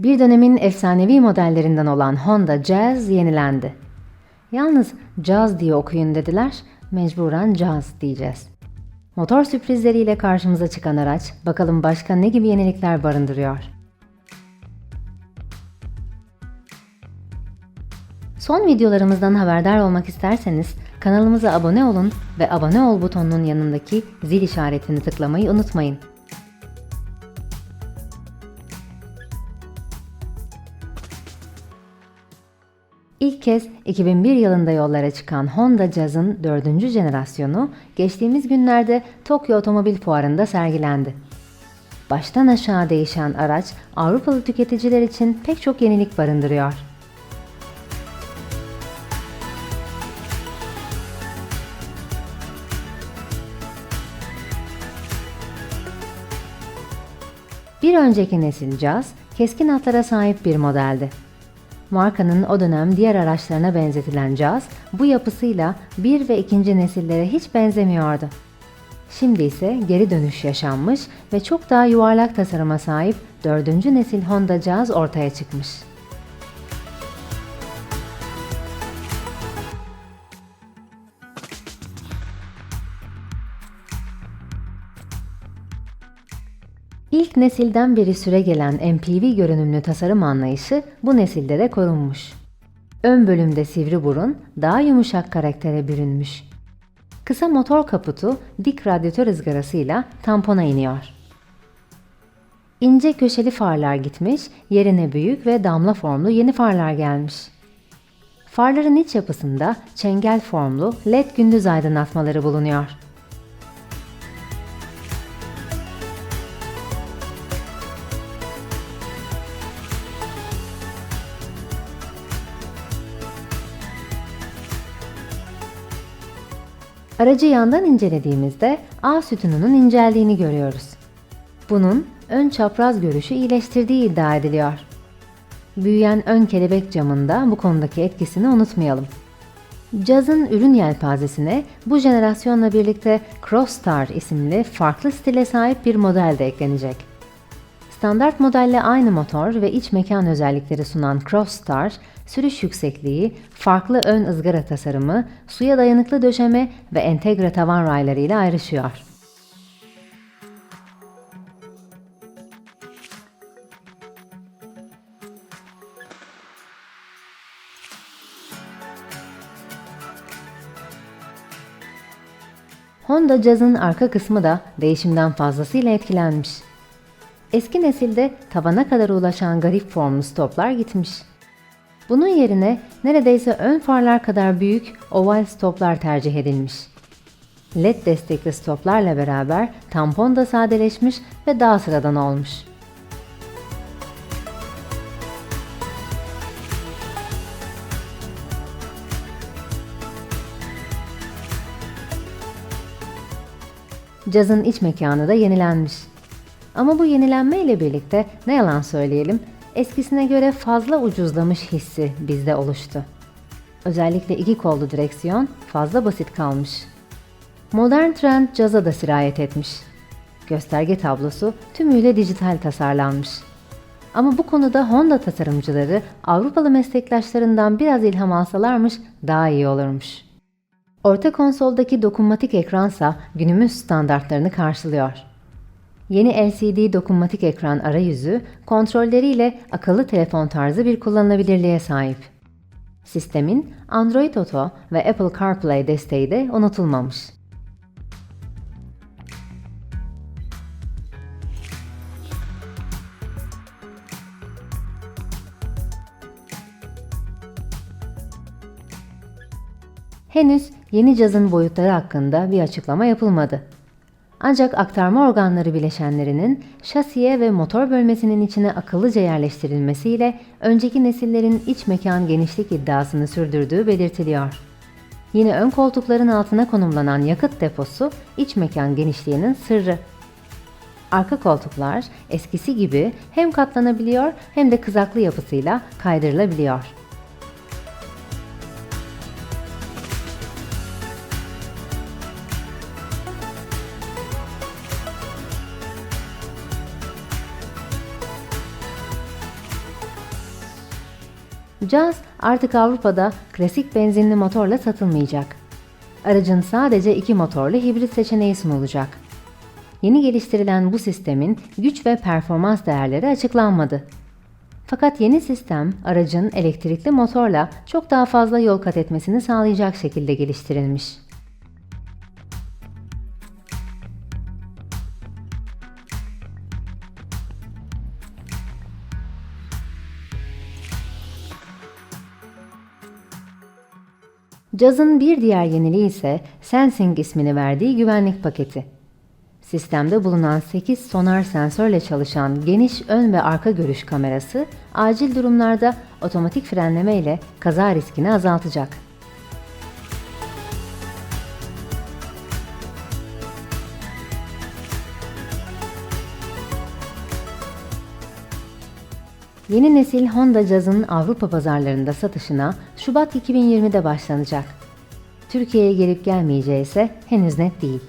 Bir dönemin efsanevi modellerinden olan Honda Jazz yenilendi. Yalnız Jazz diye okuyun dediler, mecburen Jazz diyeceğiz. Motor sürprizleriyle karşımıza çıkan araç, bakalım başka ne gibi yenilikler barındırıyor. Son videolarımızdan haberdar olmak isterseniz kanalımıza abone olun ve abone ol butonunun yanındaki zil işaretini tıklamayı unutmayın. İlk kez 2001 yılında yollara çıkan Honda Jazz'ın dördüncü jenerasyonu geçtiğimiz günlerde Tokyo Otomobil Fuarı'nda sergilendi. Baştan aşağı değişen araç Avrupalı tüketiciler için pek çok yenilik barındırıyor. Bir önceki nesil Jazz, keskin hatlara sahip bir modeldi. Markanın o dönem diğer araçlarına benzetilen Jazz, bu yapısıyla bir ve ikinci nesillere hiç benzemiyordu. Şimdi ise geri dönüş yaşanmış ve çok daha yuvarlak tasarıma sahip dördüncü nesil Honda Jazz ortaya çıkmış. İlk nesilden beri süre gelen MPV görünümlü tasarım anlayışı bu nesilde de korunmuş. Ön bölümde sivri burun, daha yumuşak karaktere bürünmüş. Kısa motor kaputu dik radyatör ızgarasıyla tampona iniyor. İnce köşeli farlar gitmiş, yerine büyük ve damla formlu yeni farlar gelmiş. Farların iç yapısında çengel formlu led gündüz aydınlatmaları bulunuyor. Aracı yandan incelediğimizde A sütununun inceldiğini görüyoruz. Bunun ön çapraz görüşü iyileştirdiği iddia ediliyor. Büyüyen ön kelebek camında bu konudaki etkisini unutmayalım. Jazz'ın ürün yelpazesine bu jenerasyonla birlikte Crossstar isimli farklı stile sahip bir model de eklenecek. Standart modelle aynı motor ve iç mekan özellikleri sunan Crossstar, sürüş yüksekliği, farklı ön ızgara tasarımı, suya dayanıklı döşeme ve entegre tavan rayları ile ayrışıyor. Honda Jazz'ın arka kısmı da değişimden fazlasıyla etkilenmiş. Eski nesilde tavana kadar ulaşan garip formlu stoplar gitmiş. Bunun yerine neredeyse ön farlar kadar büyük oval stoplar tercih edilmiş. LED destekli stoplarla beraber tampon da sadeleşmiş ve daha sıradan olmuş. Cazın iç mekanı da yenilenmiş. Ama bu yenilenme ile birlikte ne yalan söyleyelim, eskisine göre fazla ucuzlamış hissi bizde oluştu. Özellikle iki kollu direksiyon fazla basit kalmış. Modern trend caza da sirayet etmiş. Gösterge tablosu tümüyle dijital tasarlanmış. Ama bu konuda Honda tasarımcıları Avrupalı meslektaşlarından biraz ilham alsalarmış daha iyi olurmuş. Orta konsoldaki dokunmatik ekransa günümüz standartlarını karşılıyor. Yeni LCD dokunmatik ekran arayüzü kontrolleriyle akıllı telefon tarzı bir kullanılabilirliğe sahip. Sistemin Android Auto ve Apple CarPlay desteği de unutulmamış. Henüz yeni cazın boyutları hakkında bir açıklama yapılmadı. Ancak aktarma organları bileşenlerinin şasiye ve motor bölmesinin içine akıllıca yerleştirilmesiyle önceki nesillerin iç mekan genişlik iddiasını sürdürdüğü belirtiliyor. Yine ön koltukların altına konumlanan yakıt deposu iç mekan genişliğinin sırrı. Arka koltuklar eskisi gibi hem katlanabiliyor hem de kızaklı yapısıyla kaydırılabiliyor. Jazz artık Avrupa'da klasik benzinli motorla satılmayacak. Aracın sadece iki motorlu hibrit seçeneği sunulacak. Yeni geliştirilen bu sistemin güç ve performans değerleri açıklanmadı. Fakat yeni sistem aracın elektrikli motorla çok daha fazla yol kat etmesini sağlayacak şekilde geliştirilmiş. Jazz'ın bir diğer yeniliği ise Sensing ismini verdiği güvenlik paketi. Sistemde bulunan 8 sonar sensörle çalışan geniş ön ve arka görüş kamerası, acil durumlarda otomatik frenleme ile kaza riskini azaltacak. Yeni nesil Honda Jazz'ın Avrupa pazarlarında satışına Şubat 2020'de başlanacak. Türkiye'ye gelip gelmeyeceği ise henüz net değil.